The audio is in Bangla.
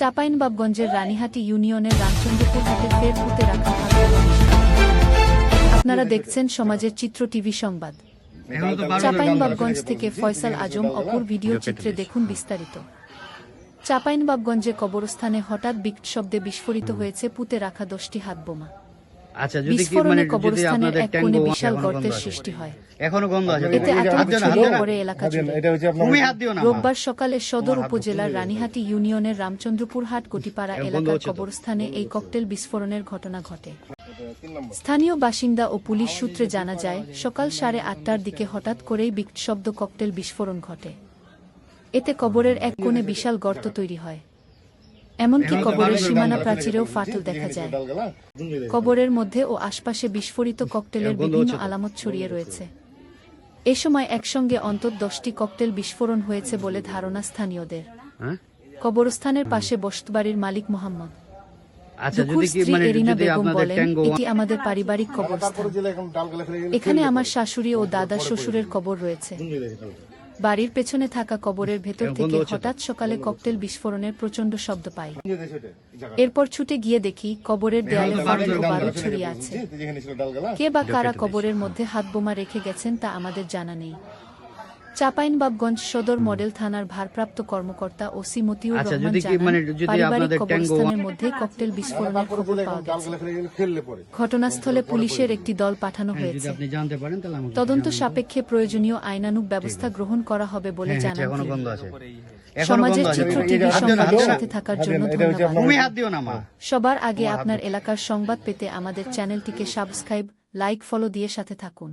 চাঁপাইনবাবগঞ্জের রানীহাটি ইউনিয়নের রামচন্দ্রপুর হাটে ফের পুঁতে রাখা আপনারা দেখছেন সমাজের চিত্র টিভি সংবাদ। চাপাইনবাবগঞ্জ থেকে ফয়সাল আজম অপর ভিডিও চিত্রে দেখুন বিস্তারিত। চাপাইনবাবগঞ্জে কবরস্থানে হঠাৎ বিকট শব্দে বিস্ফোরিত হয়েছে পুঁতে রাখা দশটি হাত বোমা আচ্ছা যদি কি মানে যদি আপনাদের ট্যাঙ্গো বিশাল গর্তের সৃষ্টি হয়। এখনও গন্ধ আছে। এতে হাত আতঙ্ক দিও না। পড়ে এলাকা জুড়ে। এটা হচ্ছে আপনার তুমি হাত দিও না। রোববার সকালে সদর উপজেলার রানীহাটি ইউনিয়নের রামচন্দ্রপুর হাট গটিপাড়া এলাকার। কবরস্থানে এই ককটেল বিস্ফোরণের ঘটনা ঘটে। স্থানীয় বাসিন্দা ও পুলিশ সূত্রে জানা যায় সকাল সাড়ে আটটার দিকে হঠাৎ করেই বিকট শব্দ ককটেল বিস্ফোরণ ঘটে। এতে কবরের এক কোণে বিশাল গর্ত তৈরি হয়। এমনকি কবরের সীমানা প্রাচীরেও ফাটল দেখা যায়। কবরের মধ্যে ও আশপাশে বিস্ফোরিত ককটেলের বিভিন্ন আলামত ছড়িয়ে রয়েছে। এ সময় একসঙ্গে অন্তত দশটি ককটেল বিস্ফোরণ হয়েছে বলে ধারণা স্থানীয়দের। হ্যাঁ? কবরস্থানের পাশে বসতবাড়ির মালিক মোহাম্মদ। আচ্ছা মানে এটি আমাদের পারিবারিক কবরস্থান। এখানে আমার শাশুড়ি ও দাদা শ্বশুরের কবর রয়েছে। বাড়ির পেছনে থাকা কবরের ভেতর থেকে। হঠাৎ সকালে ককটেল বিস্ফোরণের প্রচণ্ড শব্দ পাই। এরপর ছুটে গিয়ে দেখি কবরের দেয়ালে ফাটল ও বারুদ ছড়িয়ে আছে। কে বা কারা কবরের মধ্যে হাত বোমা রেখে গেছেন তা আমাদের জানা নেই। চাঁপাইনবাবগঞ্জ সদর মডেল থানার ভারপ্রাপ্ত কর্মকর্তা ওসি মতিউর আচ্ছা, রহমান জানান মানে পারিবারিক কবরস্থানের মধ্যে ককটেল বিস্ফোরণের খবর পাওয়া গেছে। ঘটনাস্থলে পুলিশের একটি দল পাঠানো হ্যাঁ, হয়েছে। তাহলে আমাকে তদন্ত সাপেক্ষে প্রয়োজনীয় আইনানুগ ব্যবস্থা গ্রহণ করা হবে বলে হ্যাঁ, জানান সমাজের চিত্র টিভি সংবাদের সাথে থাকার জন্য ধন্যবাদ। সবার আগে আপনার এলাকার সংবাদ পেতে আমাদের চ্যানেলটিকে সাবস্ক্রাইব লাইক ফলো দিয়ে সাথে থাকুন।